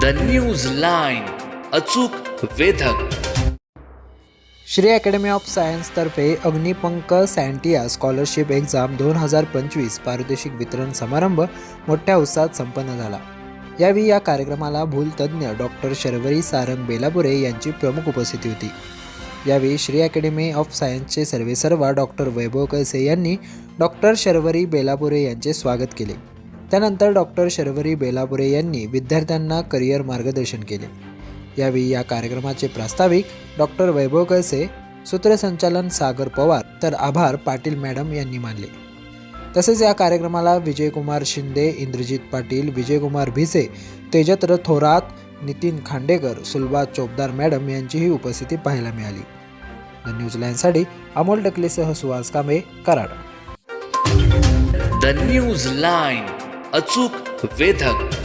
The news line अचूक वेधक. Shri academy of सायन्सतर्फे अग्निपंख सँटिया स्कॉलरशिप एक्झाम दोन हजार पंचवीस पारितोषिक वितरण समारंभ मोठ्या उत्साहात संपन्न झाला. यावेळी या कार्यक्रमाला भूलतज्ज्ञ डॉक्टर शर्वरी सारंग बेलापुरे यांची प्रमुख उपस्थिती होती. यावेळी श्री अकॅडमी ऑफ सायन्सचे सर्वेसर्वा डॉक्टर वैभव कळसे यांनी डॉक्टर शर्वरी बेलापुरे यांचे स्वागत केले. त्यानंतर डॉक्टर शर्वरी बेलापुरे यांनी विद्यार्थ्यांना करिअर मार्गदर्शन केले. यावेळी या कार्यक्रमाचे प्रास्ताविक डॉक्टर वैभव कळसे सूत्रसंचालन सागर पवार तर आभार पाटील मॅडम यांनी मानले. तसेच या कार्यक्रमाला विजयकुमार शिंदे इंद्रजित पाटील विजयकुमार भिसे तेजत्र थोरात नितीन खांडेकर सुलभा चोपदार मॅडम यांचीही उपस्थिती पाहायला मिळाली. द न्यूज लाईनसाठी Amol टकलेसह Suhas Kambe Karad. The news line. अचूक वेधक.